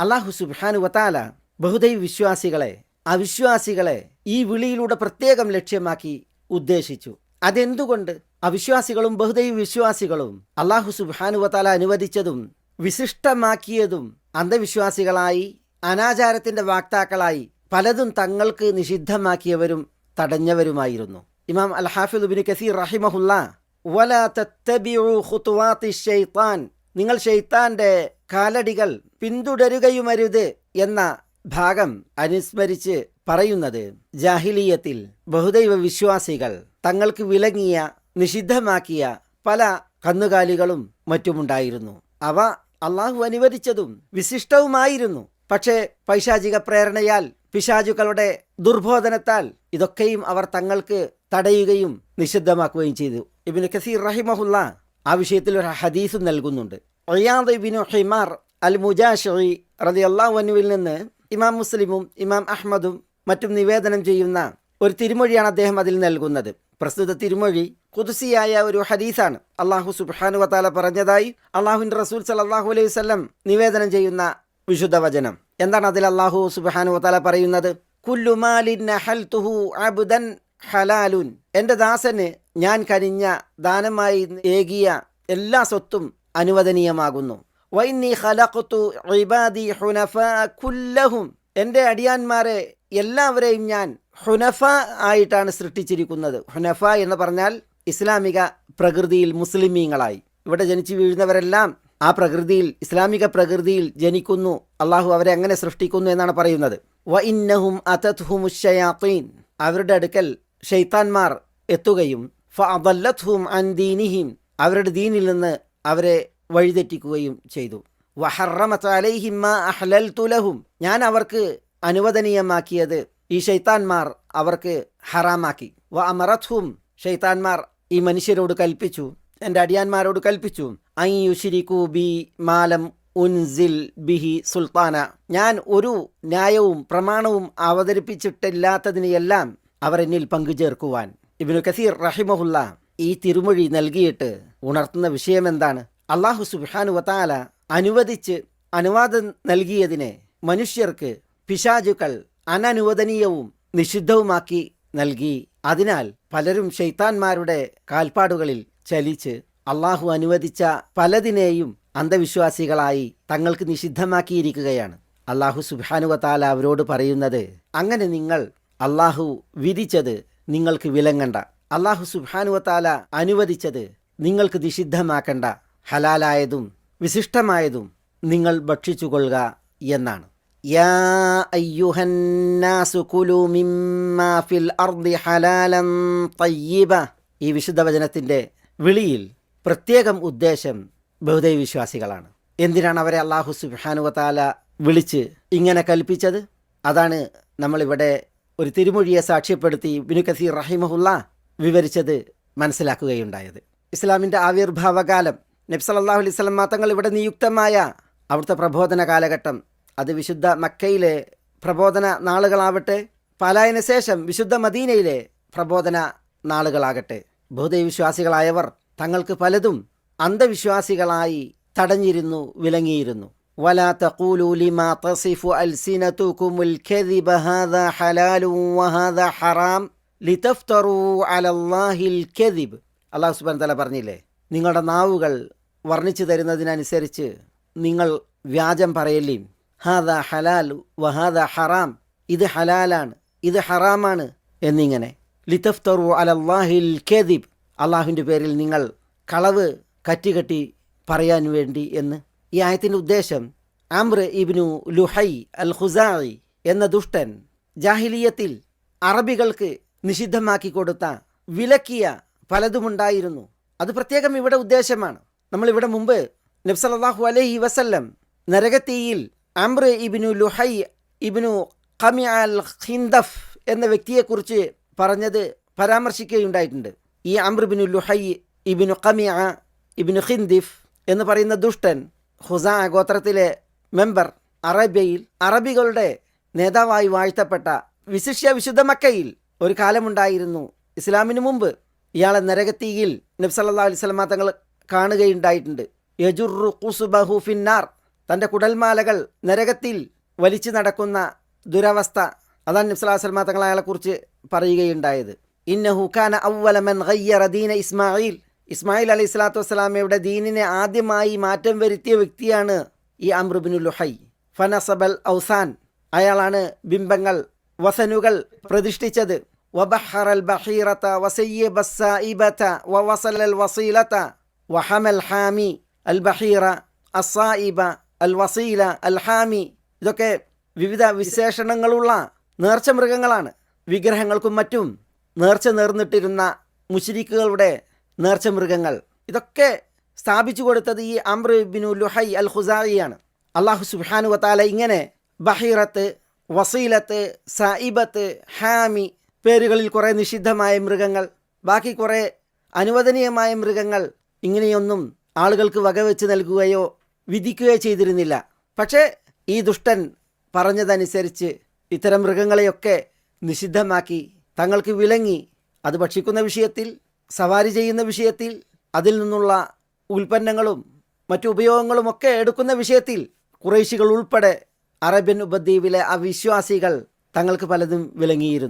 അള്ളാഹു സുബാനു വത്താല ബഹുദൈവ വിശ്വാസികളെ അവിശ്വാസികളെ ഈ വിളിയിലൂടെ പ്രത്യേകം ലക്ഷ്യമാക്കി ഉദ്ദേശിച്ചു. അതെന്തുകൊണ്ട്? അവിശ്വാസികളും ബഹുദൈവ വിശ്വാസികളും അള്ളാഹു സുബാനു വത്താല അനുവദിച്ചതും വിശിഷ്ടമാക്കിയതും അന്ധവിശ്വാസികളായി അനാചാരത്തിന്റെ വാക്താക്കളായി പലതും തങ്ങൾക്ക് നിഷിദ്ധമാക്കിയവരും തടഞ്ഞവരുമായിരുന്നു. ഇമാം അൽ കസീർ റഹിമഹുല്ല നിങ്ങൾ ഷെയ്ത്താന്റെ കാലടികൾ പിന്തുടരുകയുമരുത് എന്ന ഭാഗം അനുസ്മരിച്ച് പറയുന്നത് ജാഹിലീയത്തിൽ ബഹുദൈവ വിശ്വാസികൾ തങ്ങൾക്ക് വിലങ്ങിയ നിഷിദ്ധമാക്കിയ പല കന്നുകാലികളും മറ്റുമുണ്ടായിരുന്നു. അവ അള്ളാഹു അനുവദിച്ചതും വിശിഷ്ടവുമായിരുന്നു. പക്ഷേ പൈശാചിക പ്രേരണയാൽ പിശാചുക്കളുടെ ദുർബോധനത്താൽ ഇതൊക്കെയും അവർ തങ്ങൾക്ക് തടയുകയും നിഷിദ്ധമാക്കുകയും ചെയ്തു. ഇബിന് കസീർ റഹിമഹുല്ല ആ വിഷയത്തിൽ ഒരു ഹദീസും നൽകുന്നുണ്ട്. റിയാദ് ബിനു ഹിമാർ അൽ മുജാഷി റതി അള്ളാഹുവിൽ നിന്ന് ഇമാം മുസ്ലിമും ഇമാം അഹമ്മദും മറ്റും നിവേദനം ചെയ്യുന്ന ഒരു തിരുമൊഴിയാണ് അദ്ദേഹം അതിൽ നൽകുന്നത്. പ്രസ്തുത തിരുമൊഴി കുതുസിയായ ഒരു ഹദീസാണ്. അള്ളാഹു സുബാനു വത്താല പറഞ്ഞതായി അള്ളാഹുവിന്റെ റസൂൽ സലാഹു അലൈഹി വല്ലം നിവേദനം ചെയ്യുന്ന വിശുദ്ധ വചനം. എന്താണ് അതിൽ അള്ളാഹു സുബാനു വത്താല പറയുന്നത്? അബുദൻ ഹലാലുൻ. എന്റെ ദാസന് ഞാൻ കനിഞ്ഞ ദാനമായി ഏകിയ എല്ലാ സ്വത്തും അനുവദനീയമാകുന്നു. വൈനി കുല്ലഹും. എന്റെ അടിയാന്മാരെ എല്ലാവരെയും ഞാൻ ഹുനഫ ആയിട്ടാണ് സൃഷ്ടിച്ചിരിക്കുന്നത്. ഹുനഫ എന്ന് പറഞ്ഞാൽ ഇസ്ലാമിക പ്രകൃതിയിൽ മുസ്ലിമീങ്ങളായി. ഇവിടെ ജനിച്ചു വീഴുന്നവരെല്ലാം ആ പ്രകൃതിയിൽ ഇസ്ലാമിക പ്രകൃതിയിൽ ജനിക്കുന്നു അള്ളാഹു അവരെ അങ്ങനെ സൃഷ്ടിക്കുന്നു എന്നാണ് പറയുന്നത്. വ അവരുടെ അടുക്കൽ ഷെയ്ത്താൻമാർ എത്തുകയും ഫ അൻ ദീനിഹിം. അവരുടെ ദീനിൽ നിന്ന് അവരെ വഴിതെറ്റിക്കുകയും ചെയ്തു. വഹറമത്ത് അലൈഹിം മാ അഹ്ലൽതു ലഹും. ഞാൻ അവർക്ക് അനുവദനീയമാക്കിയത് ഈ ഷെയ്ത്താൻമാർ അവർക്ക് ഹറാമാക്കി. വ അമറത്ഹും ഷെയ്ത്താൻമാർ ഈ മനുഷ്യരോട് കൽപ്പിച്ചു. എന്റെ അടിയാന്മാരോട് കൽപ്പിച്ചു. ഐ ബി മാലം ഉൻസിൽ ബിഹി സുൽത്താന. ഞാൻ ഒരു ന്യായവും പ്രമാണവും അവതരിപ്പിച്ചിട്ടില്ലാത്തതിനെയെല്ലാം അവർ എന്നിൽ പങ്കുചേർക്കുവാൻ. ഇബിനു കസീർ റഹിമഹുല്ല ഈ തിരുമൊഴി നൽകിയിട്ട് ഉണർത്തുന്ന വിഷയം എന്താണ് അള്ളാഹു സുബാനു വത്താല അനുവദിച്ച് അനുവാദം നൽകിയതിനെ മനുഷ്യർക്ക് പിശാചുക്കൾ അനനുവദനീയവും നിഷിദ്ധവുമാക്കി നൽകി. അതിനാൽ പലരും ഷെയ്ത്താന്മാരുടെ കാൽപ്പാടുകളിൽ ചലിച്ച് അള്ളാഹു അനുവദിച്ച പലതിനെയും അന്ധവിശ്വാസികളായി തങ്ങൾക്ക് നിഷിദ്ധമാക്കിയിരിക്കുകയാണ്. അള്ളാഹു സുബാനുവത്താല അവരോട് പറയുന്നത് അങ്ങനെ നിങ്ങൾ അള്ളാഹു വിധിച്ചത് നിങ്ങൾക്ക് വിലങ്ങണ്ട. അള്ളാഹു സുബാനുവത്താല അനുവദിച്ചത് നിങ്ങൾക്ക് നിഷിദ്ധമാക്കണ്ട ഹലാലായതും വിശിഷ്ടമായതും നിങ്ങൾ ഭക്ഷിച്ചുകൊള്ളുക എന്നാണ്. യാ അയ്യുഹന്നാസു കുലു മിമ്മാ ഫിൽ അർദി ഹലാലൻ ഈ വിശുദ്ധ വചനത്തിന്റെ വിളിയിൽ പ്രത്യേകം ഉദ്ദേശം ബഹുദൈവ വിശ്വാസികളാണ് എന്തിനാണ് അവരെ അള്ളാഹു സുബാനുവത്താല വിളിച്ച് ഇങ്ങനെ കൽപ്പിച്ചത്? അതാണ് നമ്മളിവിടെ ഒരു തിരുമൊഴിയെ സാക്ഷ്യപ്പെടുത്തി ബിനു കസീർ റഹിമഹുല്ല വിവരിച്ചത് മനസ്സിലാക്കുകയുണ്ടായത് ഇസ്ലാമിൻ്റെ ആവിർഭാവകാലം നബ്സലല്ലാഹു അലൈഹി സ്വലം തങ്ങൾ ഇവിടെ നിയുക്തമായ അവിടുത്തെ പ്രബോധന കാലഘട്ടം അത് വിശുദ്ധ മക്കയിലെ പ്രബോധന നാളുകളാവട്ടെ പലായന ശേഷം വിശുദ്ധ മദീനയിലെ പ്രബോധന നാളുകളാകട്ടെ ബഹുദൈവ വിശ്വാസികളായവർ തങ്ങൾക്ക് പലതും അന്ധവിശ്വാസികളായി തടഞ്ഞിരുന്നു വിലങ്ങിയിരുന്നു ولا تقولوا لما تصف ألسنتكم الكذب هذا حلال وهذا حرام ലിതഫ്തറു അലല്ലാഹിൽ കെദിബ്. അള്ളാഹു സുബാൻ തല പറഞ്ഞില്ലേ? നിങ്ങളുടെ നാവുകൾ വർണിച്ചു തരുന്നതിനനുസരിച്ച് നിങ്ങൾ വ്യാജം പറയല്ലേ? ഹാദ ഹലാൽ വഹാദ ഹറാം. ഇത് ഹലാലാണ് ഇത് ഹറാമാണ് എന്നിങ്ങനെ. ലിതഫ്തറു അലല്ലാഹിൽ കെദിബ്. അള്ളാഹുവിന്റെ പേരിൽ നിങ്ങൾ കളവ് കറ്റുകെട്ടി പറയാൻ വേണ്ടി എന്ന്. ഈ ആയത്തിന്റെ ഉദ്ദേശം അമ്ര ഇബ്നു ലുഹൈ അൽ ഖുസായി എന്ന ദുഷ്ടൻ ജാഹിലിയത്തിൽ അറബികൾക്ക് നിഷിദ്ധമാക്കി കൊടുത്ത വിലക്കിയ പലതുമുണ്ടായിരുന്നു. അത് പ്രത്യേകം ഇവിടെ ഉദ്ദേശമാണ്. നമ്മൾ നമ്മളിവിടെ മുമ്പ് നബ്സലല്ലാഹു അലൈഹി വസല്ലം നരകത്തിയിൽ അമ്ര ഇബിനു ലുഹൈ ഇബിനു ഖമി അൽ ഖിന്ദഫ് എന്ന വ്യക്തിയെക്കുറിച്ച് പറഞ്ഞത് പരാമർശിക്കുകയുണ്ടായിട്ടുണ്ട്. ഈ അമ്രബിനു ലുഹൈ ഇബിനു ഖമിയ ഇബിനു ഖിന്ദിഫ് എന്ന് പറയുന്ന ദുഷ്ടൻ ഹുസാ ഗോത്രത്തിലെ മെമ്പർ അറേബ്യയിൽ അറബികളുടെ നേതാവായി വാഴ്ത്തപ്പെട്ട വിശിഷ്യ വിശുദ്ധ മക്കയിൽ ഒരു കാലമുണ്ടായിരുന്നു. ഇസ്ലാമിന് മുമ്പ് ഇയാളെ നരകത്തീയിൽ നബ്സല്ലാ അലൈഹി സ്വലമ തങ്ങൾ കാണുകയുണ്ടായിട്ടുണ്ട്. യജുറു ഖുസുബഹു ഫിന്നാർ. തന്റെ കുടൽമാലകൾ നരകത്തിൽ വലിച്ചു നടക്കുന്ന ദുരവസ്ഥ അതാണ് നബ്സലാസ്ലമ തങ്ങൾ അയാളെക്കുറിച്ച് പറയുകയുണ്ടായത്. ഇന്നഹു ഖാന അവലമൻ ഗയ്യറ ദീന ഇസ്മായിൽ ഇസ്മായിൽ അലൈഹി സ്വലാത്തു വസ്സലാമയുടെ ദീനിനെ ആദ്യമായി മാറ്റം വരുത്തിയ വ്യക്തിയാണ് ഈ അമ്രുബിനു ലുഹൈ. ഫനസബൽ ഔസാൻ. അയാളാണ് ബിംബങ്ങൾ വസനുകൾ പ്രതിഷ്ഠിച്ചത്. وبحر البحيرة وسيب السائبة ووصل الوصيلة وحمى الحامي البحيرة الصائبة الوصيلة الحامي ഇതൊക്കെ വിവിധ വിശേഷണങ്ങളുള്ള നേർച്ച മൃഗങ്ങളാണ് വിഗ്രഹങ്ങൾക്കും മറ്റും നേർച്ച നേർന്നിട്ടിരുന്ന മുഷിരിക്കുകളുടെ നേർച്ച മൃഗങ്ങൾ ഇതൊക്കെ സ്ഥാപിച്ചു കൊടുത്തത് ഈ അമ്ര ബിനു ലുഹൈ അൽ ഖുസായിയാണ് അള്ളാഹു സുബാനു വത്താല ഇങ്ങനെ ബഹീറത്ത് വസീലത്ത് സായിബത്ത് ഹാമി പേരുകളിൽ കുറേ നിഷിദ്ധമായ മൃഗങ്ങൾ ബാക്കി കുറേ അനുവദനീയമായ മൃഗങ്ങൾ ഇങ്ങനെയൊന്നും ആളുകൾക്ക് വകവെച്ച് നൽകുകയോ വിധിക്കുകയോ ചെയ്തിരുന്നില്ല. പക്ഷേ ഈ ദുഷ്ടൻ പറഞ്ഞതനുസരിച്ച് ഇത്തരം മൃഗങ്ങളെയൊക്കെ നിഷിദ്ധമാക്കി തങ്ങൾക്ക് വിലങ്ങി. അത് ഭക്ഷിക്കുന്ന വിഷയത്തിൽ സവാരി ചെയ്യുന്ന വിഷയത്തിൽ അതിൽ നിന്നുള്ള ഉൽപ്പന്നങ്ങളും മറ്റു ഉപയോഗങ്ങളും ഒക്കെ എടുക്കുന്ന വിഷയത്തിൽ കുറേശികൾ ഉൾപ്പെടെ അറേബ്യൻ ഉപദ്വീപിലെ അവിശ്വാസികൾ തങ്ങൾക്ക് പലതും വിലങ്ങിയിരുന്നു.